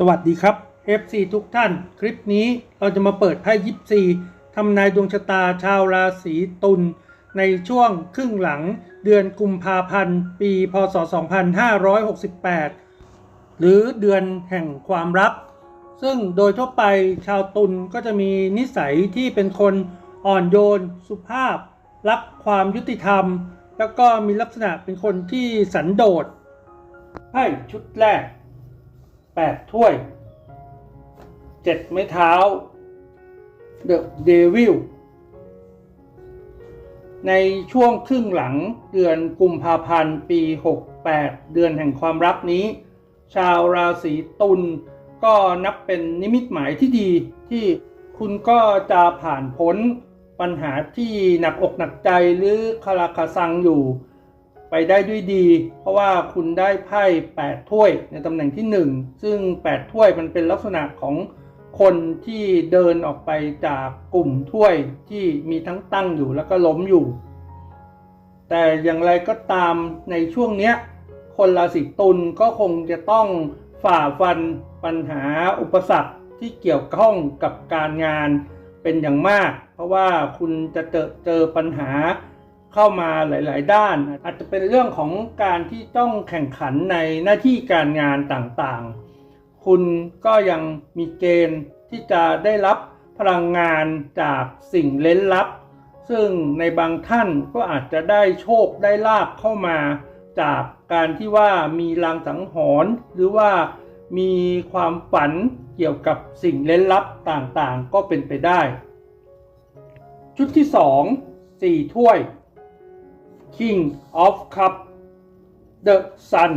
สวัสดีครับ FC ทุกท่าน คลิปนี้เราจะมาเปิดไพ่ยิปซีทำนายดวงชะตาชาวราศีตุลในช่วงครึ่งหลังเดือนกุมภาพันธ์ ปี พศ 2568 หรือเดือนแห่งความรัก ซึ่งโดยทั่วไปชาวตุลก็จะมีนิสัยที่เป็นคนอ่อนโยน สุภาพ รักความยุติธรรม แล้วก็มีลักษณะเป็นคนที่สันโดษไพ่ชุดแรก 8 ถ้วย 7 ไม้เท้า The Devil ในช่วงครึ่งหลังเดือนกุมภาพันธ์ปี 68 เดือนแห่งความรักนี้ ชาวราศีตุลก็นับเป็นนิมิตหมายที่ดีที่คุณก็จะผ่านพ้นปัญหาที่หนักอกหนักใจหรือคาราคาซังอยู่ ไปได้ด้วยดี เพราะว่าคุณได้ไพ่8ถ้วยในตำแหน่งที่ 1 ซึ่ง 8 ถ้วยมันเป็นลักษณะของคนที่เดินออกไปจากกลุ่มถ้วยที่มีทั้งตั้งอยู่แล้วก็ล้มอยู่ แต่อย่างไรก็ตามในช่วงเนี้ยคนราศีตุลก็คงจะต้องฝ่าฟันปัญหาอุปสรรคที่เกี่ยวข้องกับการงานเป็นอย่างมาก เพราะว่าคุณจะเจอเจอปัญหา เข้ามาหลาย ๆ ด้าน อาจจะเป็นเรื่องของการที่ต้องแข่งขันในหน้าที่การงานต่าง ๆ คุณก็ยังมีเกณฑ์ที่จะได้รับพลังงานจากสิ่งเล้นลับ ซึ่งในบางท่านก็อาจจะได้โชคได้ลาบเข้ามาจากการที่ว่ามีลางสังหรณ์หรือว่ามีความฝันเกี่ยวกับสิ่งเล้นลับต่างๆ ก็เป็นไปได้ ชุดที่ 2 4 ถ้วย King of Cup The Sun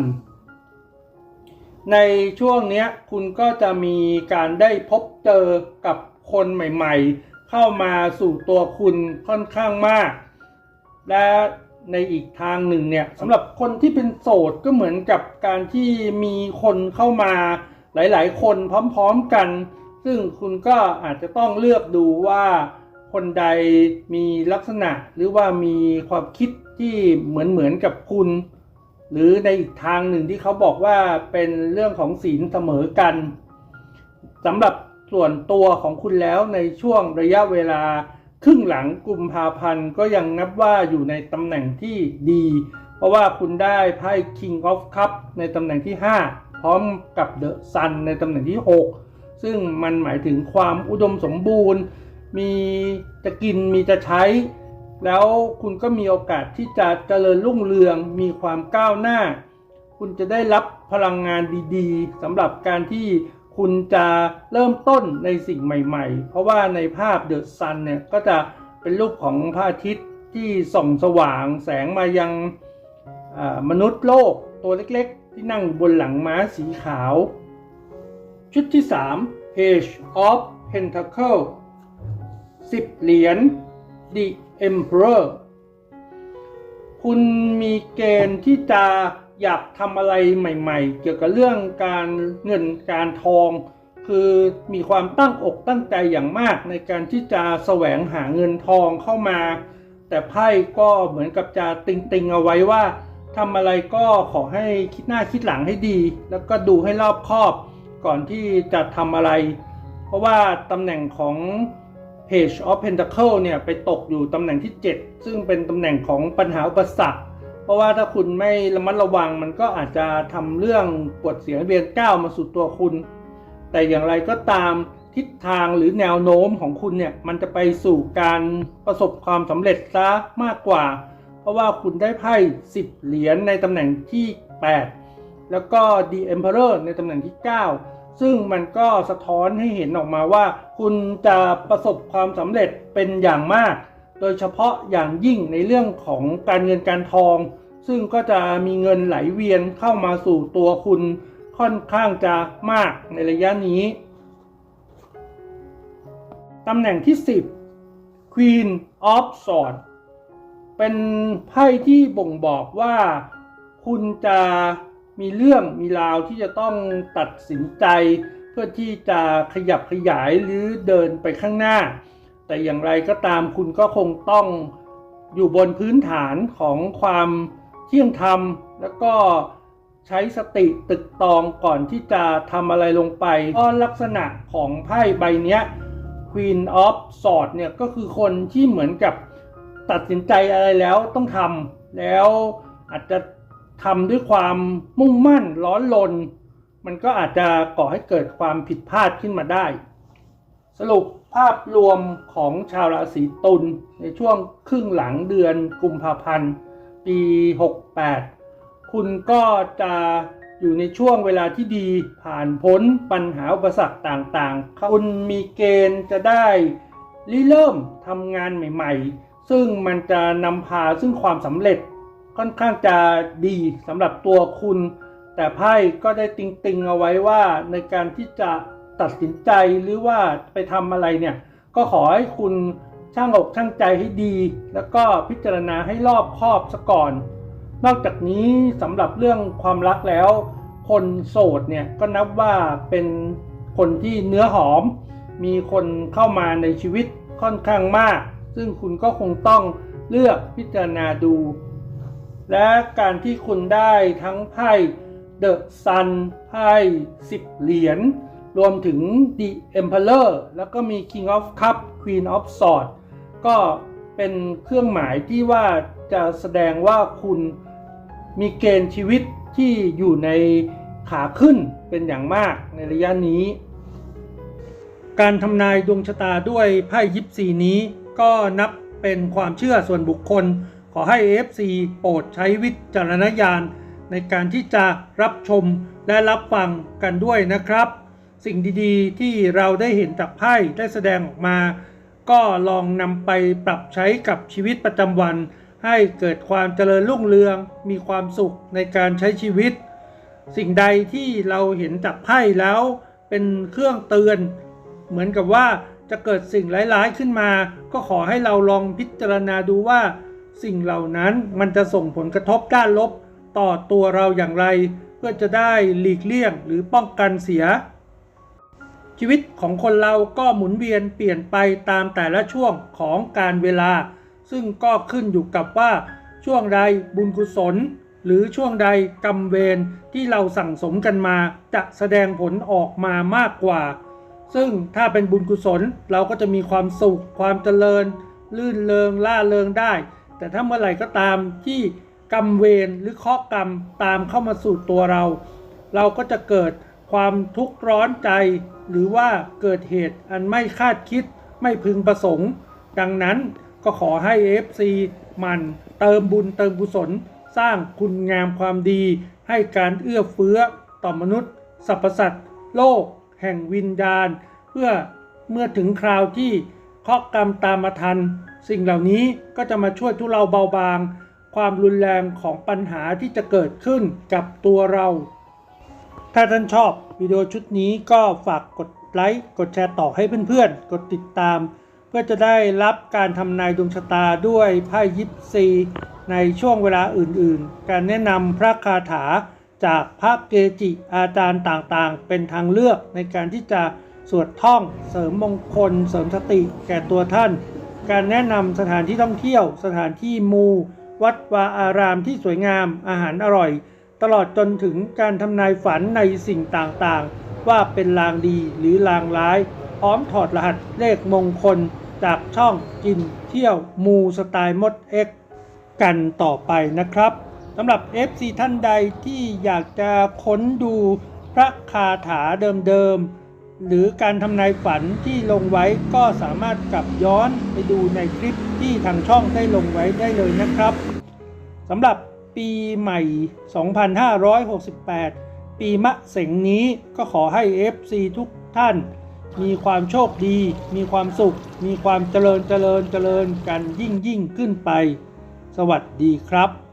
ในช่วงนี้คุณก็จะมีการได้พบเจอกับคนใหม่ๆ เข้ามาสู่ตัวคุณค่อนข้างมาก และในอีกทางหนึ่งเนี่ยสำหรับคนที่เป็นโสดก็เหมือนกับการที่มีคนเข้ามาหลายๆ คนพร้อมๆกัน ซึ่งคุณก็อาจจะต้องเลือกดูว่า คนใดมีลักษณะหรือว่ามีความคิดที่เหมือนเหมือนๆกับคุณ หรือในอีกทางหนึ่งที่เขาบอกว่าเป็นเรื่องของศีลเสมอกันสำหรับส่วนตัวของคุณแล้วในช่วงระยะเวลาครึ่งหลังกุมภาพันธ์ก็ยังนับว่าอยู่ในตำแหน่งที่ดี เพราะว่าคุณได้ไพ่ King of Cup ในตำแหน่งที่ 5 พร้อมกับ The Sun ในตำแหน่งที่ 6 ซึ่งมันหมายถึงความอุดมสมบูรณ์ มีจะกินมีจะใช้ แล้วคุณก็มีโอกาสที่จะเจริญรุ่งเรืองมีความก้าวหน้า คุณจะได้รับพลังงานดีๆสำหรับการที่คุณจะเริ่มต้นในสิ่งใหม่ ๆ เพราะว่าในภาพเดอะซันเนี่ยก็จะเป็นรูปของพระอาทิตย์ที่ส่องสว่างแสงมายังมนุษย์โลกตัวเล็กๆ ที่นั่งบนหลังม้าสีขาว ชุดที่ 3 Page of Pentacle 10 เหรียญ The Emperor คุณมีเกณฑ์ที่จะอยากทำอะไรใหม่ๆ เกี่ยวกับเรื่องการเงินการทอง คือมีความตั้งอกตั้งใจอย่างมากในการที่จะแสวงหาเงินทองเข้ามา แต่ไพ่ก็เหมือนกับจะติงๆเอาไว้ว่าทำอะไรก็ขอให้คิดหน้าคิดหลังให้ดี แล้วก็ดูให้รอบคอบก่อนที่จะทำอะไร เพราะว่าตำแหน่งของ Page of Pentacle เนี่ยไปตกอยู่ตำแหน่งที่ 7 ซึ่งเป็นตำแหน่งของปัญหาอุปสรรคเพราะว่าถ้าคุณไม่ระมัดระวังมันก็อาจจะทำเรื่องปวดเสียงเรียนก้าวมาสู่ตัวคุณ แต่อย่างไรก็ตามทิศทางหรือแนวโน้มของคุณเนี่ยมันจะไปสู่การประสบความสำเร็จซะมากกว่า เพราะว่าคุณได้ไพ่10 เหรียญในตำแหน่งที่ 8 แล้วก็ The Emperor ในตำแหน่งที่ 9 ซึ่งมันก็สะท้อนให้เห็นออกมาว่า คุณจะประสบความสำเร็จเป็นอย่างมาก โดยเฉพาะอย่างยิ่งในเรื่องของการเงินการทอง ซึ่งก็จะมีเงินไหลเวียนเข้ามาสู่ตัวคุณค่อนข้างจะมากในระยะนี้ตำแหน่งที่ 10 Queen of Swords เป็นไพ่ที่บ่งบอกว่าคุณจะ มีเรื่องมีราวที่จะต้องตัดสินใจ เพื่อที่จะขยับขยายหรือเดินไปข้างหน้า แต่อย่างไรก็ตามคุณก็คงต้องอยู่บนพื้นฐานของความเที่ยงธรรม แล้วก็ใช้สติตึกตองก่อนที่จะทำอะไรลงไปเพราะลักษณะของไพ่ใบนี้ Queen of Swords เนี่ยก็คือคนที่เหมือนกับตัดสินใจอะไรแล้วต้องทำแล้วอาจจะ ทำด้วยความมุ่งมั่นร้อนรนมันก็อาจจะก่อให้เกิดความผิดพลาดขึ้นมาได้ สรุปภาพรวมของชาวราศีตุลในช่วงครึ่งหลังเดือนกุมภาพันธ์ ปี 68 คุณก็จะอยู่ในช่วงเวลาที่ดีผ่านพ้นปัญหาอุปสรรคต่างๆ คุณมีเกณฑ์จะได้ริเริ่มทำงานใหม่ๆ ซึ่งมันจะนำพาซึ่งความสำเร็จ ค่อนข้างจะดีสำหรับตัวคุณ แต่ไพ่ก็ได้ติงๆเอาไว้ว่าในการที่จะตัดสินใจหรือว่าไปทำอะไรเนี่ย ก็ขอให้คุณช่างอกช่างใจให้ดี แล้วก็พิจารณาให้รอบคอบซะก่อน นอกจากนี้สำหรับเรื่องความรักแล้ว คนโสดเนี่ยก็นับว่าเป็นคนที่เนื้อหอม มีคนเข้ามาในชีวิตค่อนข้างมาก ซึ่งคุณก็คงต้องเลือกพิจารณาดู และการที่คุณได้ทั้งไพ่ The Sun ไพ่10เหรียญ รวมถึง The Emperor แล้วก็มี King of Cup Queen of Swords ก็เป็นเครื่องหมายที่ว่าจะแสดงว่าคุณมีเกณฑ์ชีวิตที่อยู่ในขาขึ้นเป็นอย่างมากในระยะนี้ การทำนายดวงชะตาด้วยไพ่ยิปซีนี้ก็นับเป็นความเชื่อส่วนบุคคล อให้ FC โปรดใช้วิจารณญาณในการที่จะรับชมและรับฟังกันด้วยนะครับ สิ่งดีๆ ที่เราได้เห็นจากไพ่ได้แสดงออกมา ก็ลองนำไปปรับใช้กับชีวิตประจำวัน ให้เกิดความเจริญรุ่งเรือง มีความสุขในการใช้ชีวิต สิ่งใดที่เราเห็นจากไพ่แล้วเป็นเครื่องเตือน เหมือนกับว่าจะเกิดสิ่งร้ายๆขึ้นมา ก็ขอให้เราลองพิจารณาดูว่า สิ่งเหล่านั้นมันจะส่งผลกระทบด้านลบต่อตัวเราอย่างไร เพื่อจะได้หลีกเลี่ยงหรือป้องกันเสีย ชีวิตของคนเราก็หมุนเวียนเปลี่ยนไปตามแต่ละช่วงของการเวลา ซึ่งก็ขึ้นอยู่กับว่า ช่วงใดบุญกุศล หรือช่วงใดกรรมเวรที่เราสั่งสมกันมาจะแสดงผลออกมามากกว่า ซึ่งถ้าเป็นบุญกุศลเราก็จะมีความสุขความเจริญ ลื่นเลงล่าเริงได้ แต่ถ้าเมื่อไหร่ก็ตามที่กรรมเวรหรือเคราะห์กรรมตามเข้ามาสู่ตัวเรา เราก็จะเกิดความทุกข์ร้อนใจ หรือว่าเกิดเหตุอันไม่คาดคิดไม่พึงประสงค์ ดังนั้นก็ขอให้ FC มันเติมบุญเติมกุศล สร้างคุณงามความดี ให้การเอื้อเฟื้อต่อมนุษย์สรรพสัตว์โลก แห่งวิญญาณ เพื่อเมื่อถึงคราวที่เคราะห์กรรมตามมาทัน สิ่งเหล่านี้ก็จะมาช่วยทุเราเบาบาง ความรุนแรงของปัญหาที่จะเกิดขึ้นกับตัวเรา ถ้าท่านชอบวิดีโอชุดนี้ก็ฝากกดไลค์กดแชร์ต่อให้เพื่อนๆ กดติดตาม เพื่อจะได้รับการทำนายดวงชะตาด้วยไพ่ยิปซีในช่วงเวลาอื่นๆ การแนะนำพระคาถาจากพระเกจิอาจารย์ต่างๆ เป็นทางเลือกในการที่จะสวดท่องเสริมมงคล เสริมสติแก่ตัวท่าน การแนะนำสถานที่ท่องเที่ยว สถานที่มู วัดวาอารามที่สวยงาม อาหารอร่อย ตลอดจนถึงการทำนายฝันในสิ่งต่างๆ ว่าเป็นลางดีหรือลางร้าย พร้อมถอดรหัสเลขมงคล จากช่องกินเที่ยวมูสไตล์มด X กันต่อไปนะครับสำหรับ FC ท่านใดที่อยากจะค้นดูพระคาถาเดิมๆ หรือการทำนายฝันที่ลงไว้ก็สามารถกลับย้อนไปดูในคลิปที่ทางช่องได้ลงไว้ได้เลยนะครับสำหรับปีใหม่ 2568 ปีมะเสงนี้ก็ขอให้ FC ทุกท่าน มีความโชคดี มีความสุข มีความเจริญเจริญเจริญกันยิ่งยิ่งขึ้นไป สวัสดีครับ